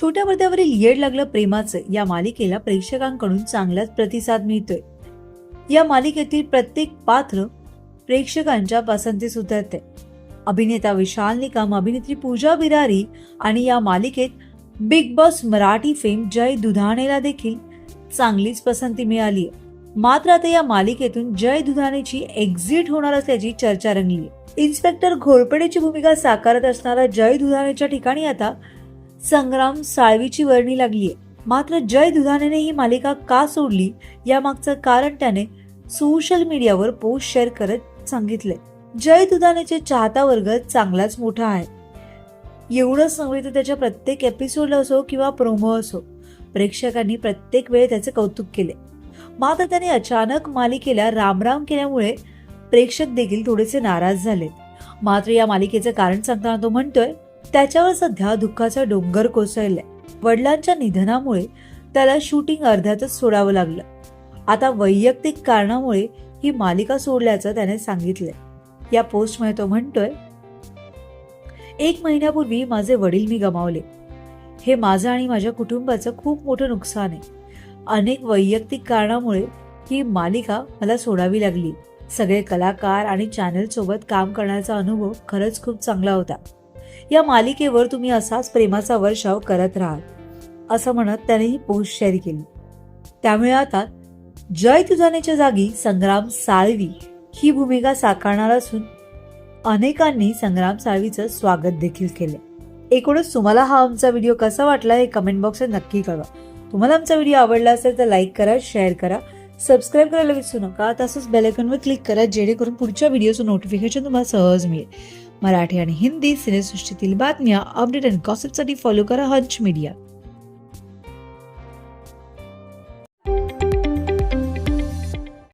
छोट्या पडद्यावरील येड लागलं प्रेमाचं या मालिकेला प्रेक्षकांकडून चांगलाच प्रतिसाद मिळतोय. या मालिकेतील प्रत्येक पात्र प्रेक्षकांच्या पसंतीस उतरते अभिनेता विशाल निकम अभिनेत्री पूजा बिरारी आणि या मालिकेत Bigg Boss Marathi fame Jay दुधाणेला देखील चांगलीच पसंती मिळाली मात्र आता या मालिकेतून जय दुधाणेची एक्झिट होणार असल्याची चर्चा रंगली इन्स्पेक्टर घोरपडेची भूमिका साकारत असणारा जय दुधाणेच्या ठिकाणी आता संग्राम साळवीची वर्णी लागलीय. मात्र जय दुधानेने ही मालिका का सोडली यामागचं कारण त्याने सोशल मीडियावर पोस्ट शेअर करत सांगितले जय दुधानेचे चाहता वर्ग चांगलाच मोठा आहे. एवढंच नव्हे तर त्याच्या प्रत्येक एपिसोड असो किंवा प्रोमो असो प्रेक्षकांनी प्रत्येक वेळी त्याचे कौतुक केले मात्र त्याने अचानक मालिकेला रामराम केल्यामुळे प्रेक्षक देखील थोडेसे नाराज झाले मात्र या मालिकेचं कारण सांगताना तो म्हणतोय त्याच्यावर सध्या दुःखाचा डोंगर कोसळलाय. वडिलांच्या निधनामुळे त्याला शूटिंग अर्ध्यातच सोडावं लागलं. आता वैयक्तिक कारणामुळे ही मालिका सोडल्याचं त्याने सांगितलंय. या पोस्टमध्ये तो म्हणतोय एक महिन्यापूर्वी माझे वडील मी गमावले. हे माझं आणि माझ्या कुटुंबाचं खूप मोठं नुकसान आहे. अनेक वैयक्तिक कारणामुळे ही मालिका मला सोडावी लागली. सगळे कलाकार आणि चॅनेलसोबत काम करण्याचा अनुभव खरंच खूप चांगला होता. या मालिकेवर तुम्ही असाच प्रेमाचा वर्षाव करत राहाल असं म्हणत त्याने ही पोस्ट शेअर केली. त्यामुळे आता जय तुझानेच्या जागी संग्राम साळवी ही भूमिका साकारणार असून अनेकांनी संग्राम साळवीचं स्वागत देखील केलं. एकूणच तुम्हाला हा आमचा व्हिडिओ कसा वाटला हे कमेंट बॉक्सवर नक्की कळवा. तुम्हाला आमचा व्हिडिओ आवडला असेल तर लाईक करा शेअर करा सबस्क्राईब करायला विसरू नका. तसंच बेलायकॉनवर क्लिक करा जेणेकरून पुढच्या व्हिडिओचं नोटिफिकेशन तुम्हाला सहज मिळेल. मराठी आणि हिंदी सिनेसृष्टीतील बातम्या अपडेट अँड गॉसिपसाठी फॉलो करा हंच मीडिया